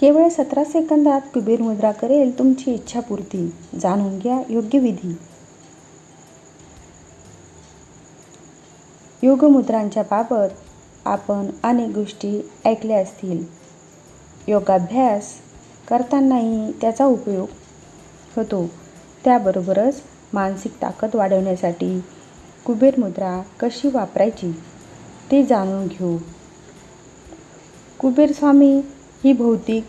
केवळ सतरा सेकंदात कुबेर मुद्रा करेल तुमची इच्छापूर्ती. जाणून घ्या योग्य विधी. योगमुद्रांच्या बाबत आपण अनेक गोष्टी ऐकल्या असतील. योगाभ्यास करतानाही त्याचा उपयोग होतो. त्याबरोबरच मानसिक ताकद वाढवण्यासाठी कुबेर मुद्रा कशी वापरायची ते जाणून घेऊ. कुबेर स्वामी ही भौतिक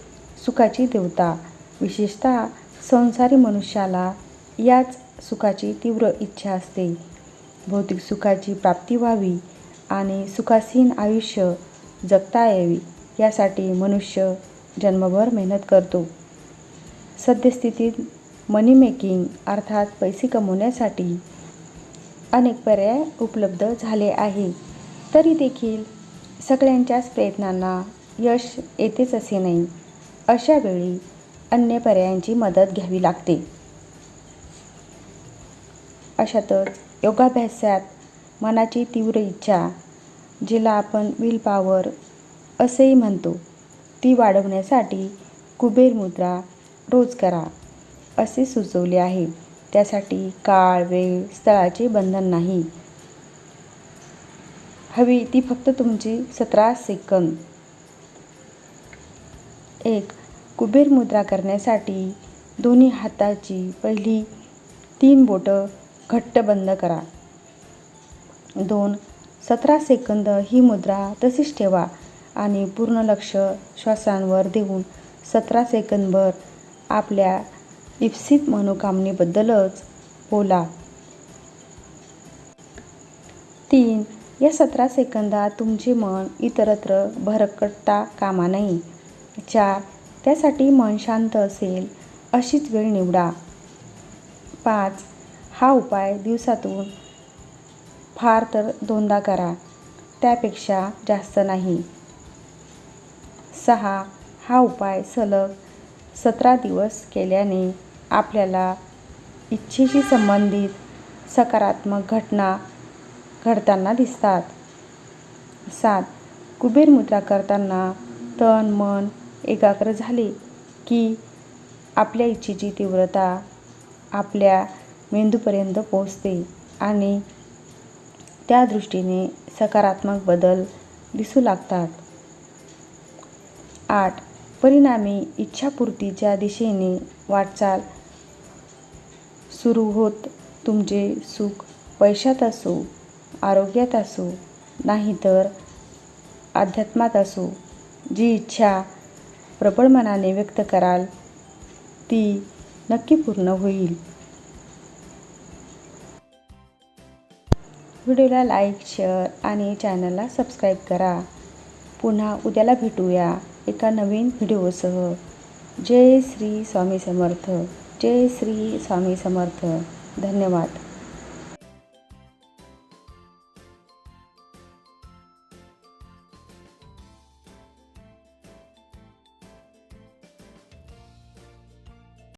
सुखाची देवता. विशेषतः संसारी मनुष्याला याच सुखाची तीव्र इच्छा असते. भौतिक सुखाची प्राप्ती व्हावी आणि सुखासीन आयुष्य जगता यावी यासाठी मनुष्य जन्मभर मेहनत करतो. सद्यस्थितीत मनी मेकिंग अर्थात पैसे कमवण्यासाठी अनेक पर्याय उपलब्ध झाले आहे. तरी देखील सगळ्यांच्याच प्रयत्नांना यश येतेच असे नाही. अशा वेळी अन्य पर्यायांची मदत घ्यावी लागते. अशातच योगाभ्यासात मनाची तीव्र इच्छा जिला आपण विल पॉवर असेही म्हणतो ती वाढवण्यासाठी कुबेर मुद्रा रोज करा असे सुचवले आहे. त्यासाठी काळ वेळ स्थळाचे बंधन नाही. हवी ती फक्त तुमची सतरा सेकंद. एक कुबेर मुद्रा करण्यासाठी दोन्ही हाताची पहिली तीन बोटं घट्ट बंद करा. दोन सतरा सेकंद ही मुद्रा तशीच ठेवा आणि पूर्ण लक्ष श्वासांवर देऊन सतरा सेकंदभर आपल्या इप्सित मनोकामनेबद्दलच बोला. तीन या सतरा सेकंदात तुमचे मन इतरत्र भरकटता कामा नये. चार त्यासाठी मन शांत असेल अशीच वेळ निवडा. पाच हा उपाय दिवसातून फार तर दोनदा करा त्यापेक्षा जास्त नाही. सहा हा उपाय सलग सतरा दिवस केल्याने आपल्याला इच्छेशी संबंधित सकारात्मक घटना घडताना दिसतात. सात कुबेर मुद्रा करताना तन मन एकाग्र झाले की आपल्या इच्छेची तीव्रता आपल्या मेंदूपर्यंत पोहोचते आणि त्या दृष्टीने सकारात्मक बदल दिसू लागतात. आठ. परिणामी इच्छापूर्तीच्या दिशेने वाटचाल सुरू होत. तुमचे सुख पैशात असो आरोग्यात असो नाहीतर अध्यात्मात असो जी इच्छा प्रबळ मनाने व्यक्त कराल. ती नक्की पूर्ण होईल. व्हिडिओला लाईक शेअर आणि चॅनलला सबस्क्राईब करा. पुन्हा उद्याला भेटूया एका नवीन व्हिडिओसह. जय श्री स्वामी समर्थ. जय श्री स्वामी समर्थ. धन्यवाद.